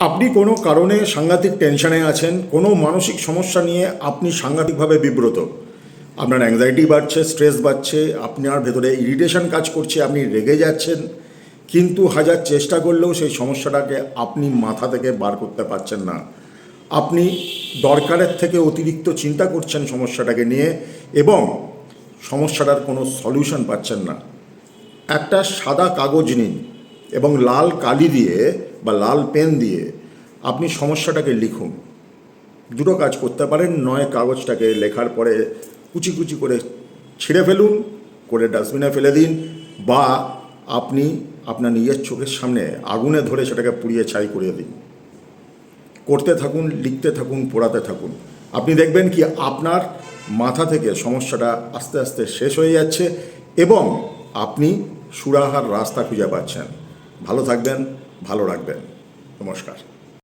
আপনি কোনো কারণে সাংঘাতিক টেনশনে আছেন, কোনো মানসিক সমস্যা নিয়ে আপনি সাংঘাতিকভাবে বিব্রত। আপনার অ্যাংজাইটি বাড়ছে স্ট্রেস বাড়ছে, আপনার ভেতরে ইরিটেশন কাজ করছে, আপনি রেগে যাচ্ছেন, কিন্তু হাজার চেষ্টা করলেও সেই সমস্যাটাকে আপনি মাথা থেকে বার করতে পারছেন না। আপনি দরকারের থেকে অতিরিক্ত চিন্তা করছেন সমস্যাটাকে নিয়ে এবং সমস্যাটার কোনো সলিউশন পাচ্ছেন না। একটা সাদা কাগজ নিন। এবং লাল কালি দিয়ে বা লাল পেন দিয়ে আপনি সমস্যাটাকে লিখুন। দুটো কাজ করতে পারেন, নয় কাগজটাকে লেখার পরে কুচি কুচি করে ছিঁড়ে ফেলুন, করে ডাস্টবিনে ফেলে দিন বা আপনি আপনার নিজের চোখের সামনে আগুনে ধরে সেটাকে পুড়িয়ে ছাই করিয়ে দিন। করতে থাকুন, লিখতে থাকুন, পড়াতে থাকুন। আপনি দেখবেন কি আপনার মাথা থেকে সমস্যাটা আস্তে আস্তে শেষ হয়ে যাচ্ছে এবং আপনি সুরাহার রাস্তা খুঁজে পাচ্ছেন। ভালো থাকবেন ভালো রাখবেন। নমস্কার।